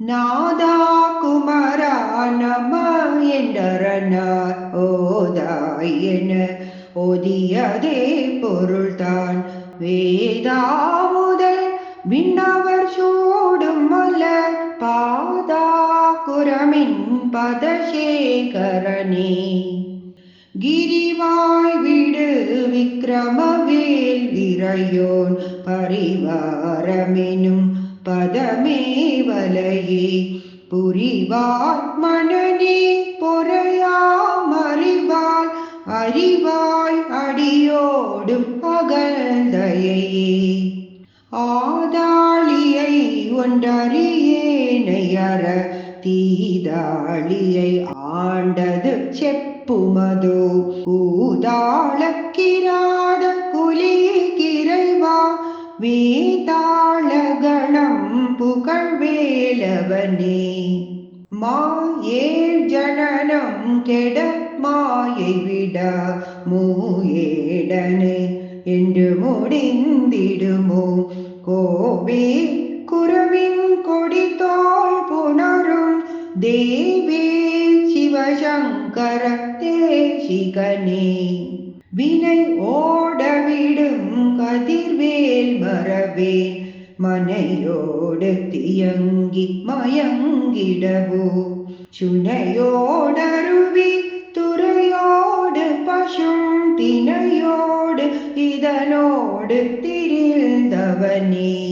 நாதா குமரா நம என்றனர் ஓதாய் என ஓதியதே பொருள்தான் வேதா முதல் விண்ணவர் சூடும் மலர் பாதா குரமின் பதசேகரனே. கிரிவாய் விடு விக்ரமவேல் விரையோன் பரிவாரமெனும் பதமே வலையே புரிவார் மனநே பொறையாமறிவாய் அறிவாய் அடியோடும் அகழ்ந்தையே ஆதாளியை ஒன்றறியேனையற தீதாளியை ஆண்டது செப்புமதோ. ஊதாளக்கிராத குலிகிரைவா வேதாளகணம் புகழ்வேலவனே மாயே ஜனனம் கெட மாயை விட மூயேடனே என்று முடிந்திடுமோ? கோபே குரவின் கொடித்தோல் புணரும் தேவே சிவசங்கர தேசிகனே வினை ஓடவிடும் கதிர்வேல் மரவே മനയോടെത്തിയങ്കി മയങ്കിടവോ. ചുനയോടരുവി തുറയോട് പശു തിനയോട് ഇതനോട് തിരിന്തവനേ.